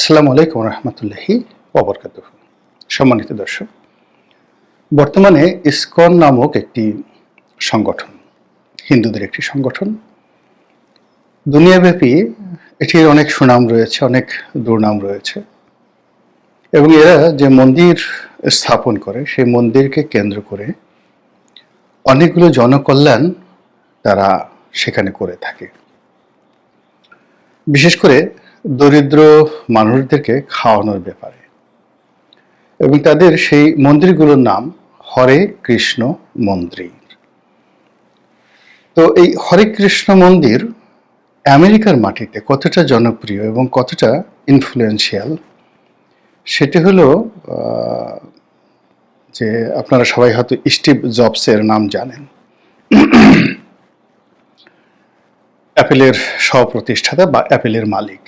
আসসালামু আলাইকুম রহমতুল্লাহি ওবরকাত সম্মানিত দর্শক, বর্তমানে ইসকন নামক একটি সংগঠন, হিন্দুদের একটি সংগঠন। দুনিয়াব্যাপী এটির অনেক সুনাম রয়েছে, অনেক দুর্নাম রয়েছে এবং এরা যে মন্দির স্থাপন করে, সেই মন্দিরকে কেন্দ্র করে অনেকগুলো জনকল্যাণ তারা সেখানে করে থাকে। বিশেষ করে দরিদ্র মানুষদেরকে খাওয়ানোর ব্যাপারে। এবং তাদের সেই মন্দিরগুলোর নাম হরে কৃষ্ণ মন্দির। তো এই হরে কৃষ্ণ মন্দির আমেরিকার মাটিতে কতটা জনপ্রিয় এবং কতটা ইনফ্লুয়েন্সিয়াল সেটি হলো যে আপনারা সবাই হয়তো স্টিভ জবসের নাম জানেন। অ্যাপেলের সহপ্রতিষ্ঠাতা বা অ্যাপেলের মালিক।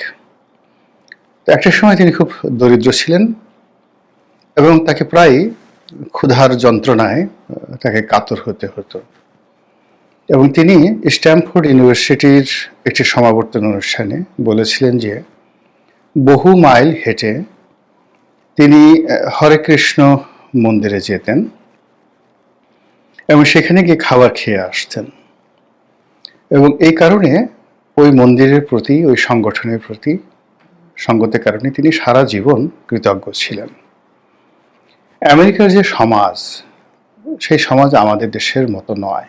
তো একটা সময় তিনি খুব দরিদ্র ছিলেন এবং তাকে প্রায় ক্ষুধার যন্ত্রণায় তাকে কাতর হতে হতো। এবং তিনি স্ট্যামফোর্ড ইউনিভার্সিটির একটি সমাবর্তন অনুষ্ঠানে বলেছিলেন যে, বহু মাইল হেঁটে তিনি হরে কৃষ্ণ মন্দিরে যেতেন এবং সেখানে গিয়ে খাবার খেয়ে আসতেন। এবং এই কারণে ওই মন্দিরের প্রতি, ওই সংগঠনের প্রতি সঙ্গতের কারণে তিনি সারা জীবন কৃতজ্ঞ ছিলেন। আমেরিকার যে সমাজ, সেই সমাজ আমাদের দেশের মতো নয়।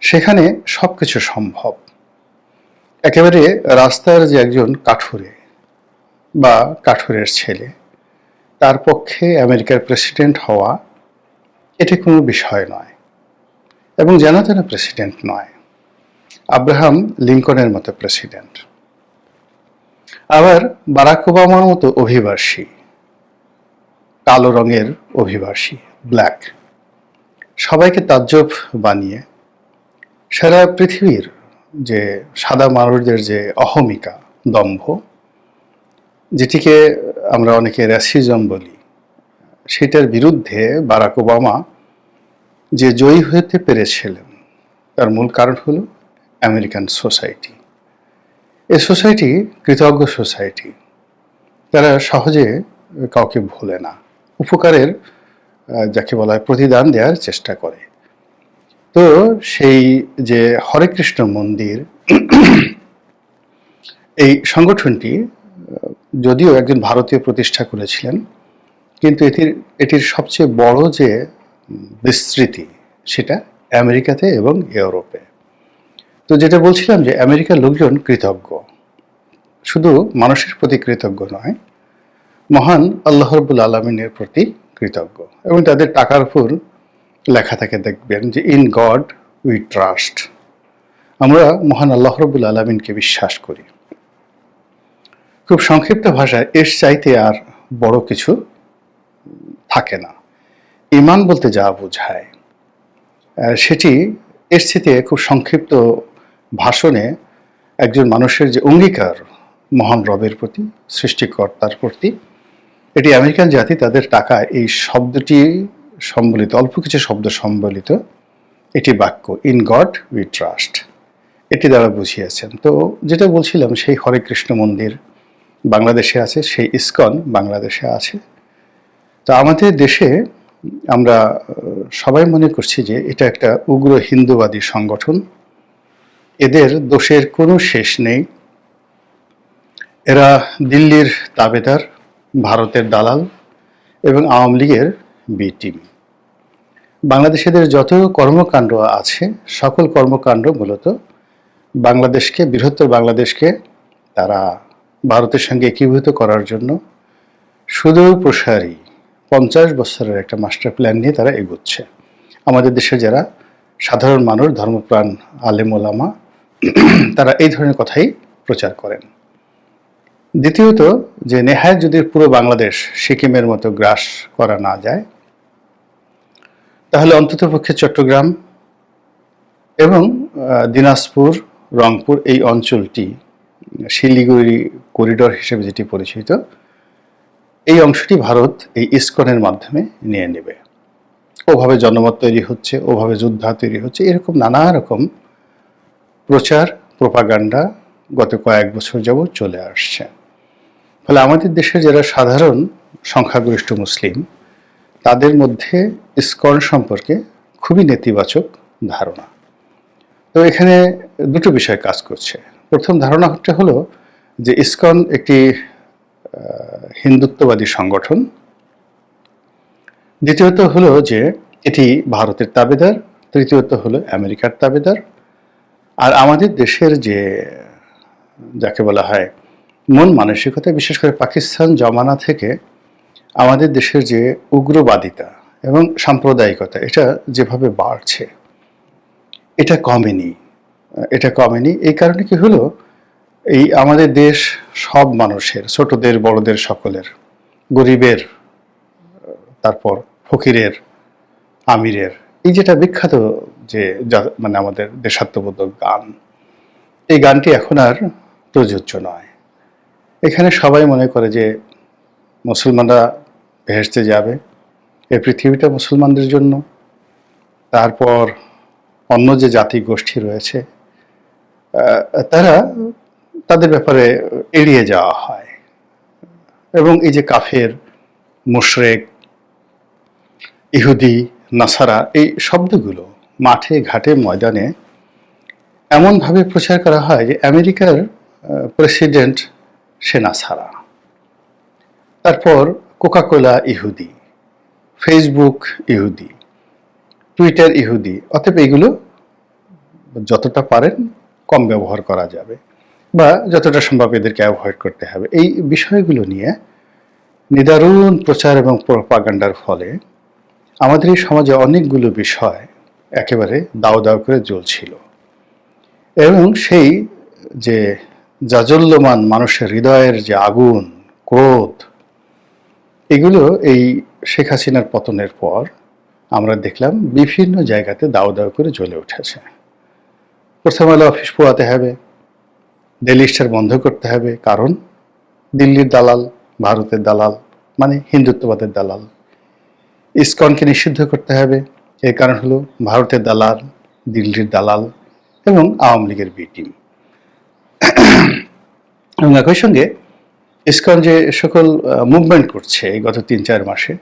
সেখানে সব কিছু সম্ভব। একেবারে রাস্তার যে একজন কাঠুরে বা কাঠুরের ছেলে, তার পক্ষে আমেরিকার প্রেসিডেন্ট হওয়া এটি কোনো বিষয় নয় এবং যেন তেন প্রেসিডেন্ট নয়। আব্রাহাম লিঙ্কনের মতো প্রেসিডেন্ট। আবার বারাক ওবামার মতো অভিবাসী, কালো রঙের অভিবাসী ব্ল্যাক সবাইকে তাজ্জব বানিয়ে সারা পৃথিবীর যে সাদা মানুষদের যে অহমিকা, দম্ভ, যেটিকে আমরা অনেকে র্যাসিজম বলি, সেটার বিরুদ্ধে বারাক ওবামা যে জয়ী হতে পেরেছিলেন, তার মূল কারণ হলো আমেরিকান সোসাইটি এই সোসাইটি কৃতজ্ঞ সোসাইটি। তারা সহজে কাউকে ভোলে না। উপকারের যাকে বলা হয় প্রতিদান দেওয়ার চেষ্টা করে। তো সেই যে হরে কৃষ্ণ মন্দির, এই সংগঠনটি যদিও একজন ভারতীয় প্রতিষ্ঠা করেছিলেন, কিন্তু এটির এটির সবচেয়ে বড় যে বিস্তৃতি, সেটা আমেরিকাতে এবং ইউরোপে। তো যেটা বলছিলাম যে আমেরিকার লোকজন কৃতজ্ঞ। শুধু মানুষের প্রতি কৃতজ্ঞ নয়, মহান আল্লাহরবুল আলমিনের প্রতি কৃতজ্ঞ এবং তাদের টাকার উপর লেখা থাকে, দেখবেন যে, ইন গড উই ট্রাস্ট। আমরা মহান আল্লাহরবুল আলমিনকে বিশ্বাস করি। খুব সংক্ষিপ্ত ভাষায়, এর চাইতে আর বড় কিছু থাকে না। ইমান বলতে যা বোঝায় সেটি এর থেকে খুব সংক্ষিপ্ত ভাষণে একজন মানুষের যে অঙ্গীকার মহান রবের প্রতি, সৃষ্টিকর্তার প্রতি, এটি আমেরিকান জাতি তাদের টাকা এই শব্দটি সম্বলিত, অল্প কিছু শব্দ সম্বলিত এটি বাক্য ইন গড উই ট্রাস্ট এটি দ্বারা বুঝিয়েছেন। তো যেটা বলছিলাম, সেই হরে কৃষ্ণ মন্দির বাংলাদেশে আছে, সেই ইস্কন বাংলাদেশে আছে। তো আমাদের দেশে আমরা সবাই মনে করছি যে এটা একটা উগ্র হিন্দুবাদী সংগঠন। এদের দোষের কোনো শেষ নেই। এরা দিল্লির তাবেদার, ভারতের দালাল এবং আওয়ামী লীগের বি টিম বাংলাদেশিদের যত কর্মকাণ্ড আছে, সকল কর্মকাণ্ড মূলত বাংলাদেশকে, বৃহত্তর বাংলাদেশকে তারা ভারতের সঙ্গে একীভূত করার জন্য সুদূর প্রসারী পঞ্চাশ বছরের একটা মাস্টার প্ল্যান নিয়ে তারা এগোচ্ছে। আমাদের দেশে যারা সাধারণ মানুষ, ধর্মপ্রাণ, আলেম, ওলামা তারা এই ধরনের কথাই প্রচার করেন। দ্বিতীয়ত যে নেহায় যদি পুরো বাংলাদেশ সিকিমের মতো গ্রাস করা না যায়, তাহলে অন্ততপক্ষে চট্টগ্রাম এবং দিনাজপুর, রংপুর এই অঞ্চলটি, শিলিগুড়ি করিডোর হিসেবে যেটি পরিচিত, এই অংশটি ভারত এই ইস্কনের মাধ্যমে নিয়ে নেবে। ওভাবে জনমত তৈরি হচ্ছে, ওভাবে যোদ্ধা তৈরি হচ্ছে, এরকম নানা রকম প্রচার, প্রোপাগান্ডা গত কয়েক বছর যাবৎ চলে আসছে। ফলে আমাদের দেশে যারা সাধারণ সংখ্যাগরিষ্ঠ মুসলিম, তাদের মধ্যে ইসকন সম্পর্কে খুবই নেতিবাচক ধারণা। তো এখানে দুটো বিষয় কাজ করছে। প্রথম ধারণা হচ্ছে হলো যে ইস্কন একটি হিন্দুত্ববাদী সংগঠন। দ্বিতীয়ত হলো যে এটি ভারতের তাবেদার, তৃতীয়ত হলো আমেরিকার তাবেদার। আর আমাদের দেশের যে, যাকে বলা হয়, মন মানসিকতা, বিশেষ করে পাকিস্তান জমানা থেকে আমাদের দেশের যে উগ্রবাদিতা এবং সাম্প্রদায়িকতা, এটা যেভাবে বাড়ছে, এটা কমেনি। এটা কমেনি, এই কারণে কি হলো? এই আমাদের দেশ সব মানুষের, ছোটদের, বড়দের সকলের, গরিবের, তারপর ফকিরের, আমিরের, এই যেটা বিখ্যাত যে মানে আমাদের দেশাত্মবোধক গান, এই গানটি এখন আর প্রযোজ্য নয়। এখানে সবাই মনে করে যে মুসলমানরা ভেসতে যাবে এই পৃথিবীটা মুসলমানদের জন্য। তারপর অন্য যে জাতি গোষ্ঠী রয়েছে তারা তাদের ব্যাপারে এড়িয়ে যাওয়া হয়। এবং এই যে কাফের, মুশরেক, ইহুদি, নাসারা, এই শব্দগুলো মাঠে, ঘাটে, ময়দানে এমনভাবে প্রচার করা হয় যে আমেরিকার প্রেসিডেন্ট সেনা ছাড়া। তারপর কোকাকোলা ইহুদি, ফেসবুক ইহুদি, টুইটার ইহুদি, অতএব এগুলো যতটা পারেন কম ব্যবহার করা যাবে বা যতটা সম্ভব এদেরকে অ্যাভয়েড করতে হবে। এই বিষয়গুলো নিয়ে নিদারুণ প্রচার এবং প্রপাগান্ডার ফলে আমাদের এই সমাজে অনেকগুলো বিষয় একেবারে দাও দাও করে জ্বলছিল। এবং সেই যে জাজল্যমান মানুষের হৃদয়ের যে আগুন, ক্রোধ, এগুলো এই শেখ হাসিনার পতনের পর আমরা দেখলাম বিভিন্ন জায়গাতে দাও দাও করে জ্বলে উঠেছে। প্রথম আলো অফিস পোয়াতে হবে ডেলি বন্ধ করতে হবে, কারণ দিল্লির দালাল, ভারতের দালাল মানে হিন্দুত্ববাদের দালাল, ইস্কনকে নিষিদ্ধ করতে হবে। এর কারণ হলো ভারতের দালাল, দিল্লির দালাল এবং আওয়ামী লীগের বি টিম এবং একই সঙ্গে ইসকন যে সকল মুভমেন্ট করছে এই গত তিন চার মাসে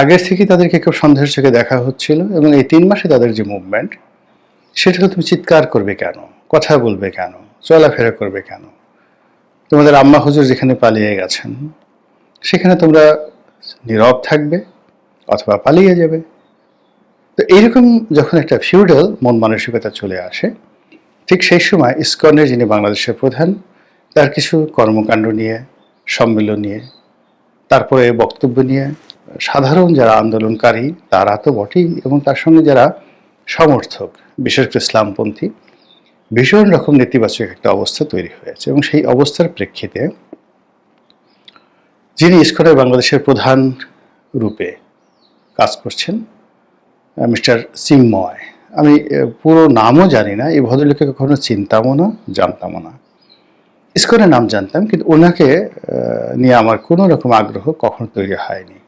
আগের থেকে তাদেরকে খুব সন্দেহের চোখে দেখা হচ্ছিল এবং এই তিন মাসে তাদের যে মুভমেন্ট সেটা হলো তুমি চিৎকার করবে কেন? কথা বলবে কেন? চলাফেরা করবে কেন? তোমাদের আম্মা হুজুর যেখানে পালিয়ে গেছেন, সেখানে তোমরা নীরব থাকবে অথবা পালিয়ে যাবে। তো এইরকম যখন একটা ফিউডাল মন মানসিকতা চলে আসে, ঠিক সেই সময় ইসকনের যিনি বাংলাদেশের প্রধান, তার কিছু কর্মকাণ্ড নিয়ে, সম্মেলন নিয়ে, তারপরে বক্তব্য নিয়ে, সাধারণ যারা আন্দোলনকারী, তারা তো বটেই, এবং তার সঙ্গে যারা সমর্থক, বিশেষ করে ইসলামপন্থী, ভীষণ রকম নেতিবাচক একটা অবস্থা তৈরি হয়েছে। এবং সেই অবস্থার প্রেক্ষিতে, যিনি ইস্কনের বাংলাদেশের প্রধান রূপে কাজ করছেন মিস্টার সিংময়। আমি পুরো নামও জানি না, এই ভদ্রলোককে কখনো চিনতামও না, জানতামও না। ইস্কনের নাম জানতাম, কিন্তু ওনাকে নিয়ে আমার কোনো রকম আগ্রহ কখনো তৈরি হয়নি।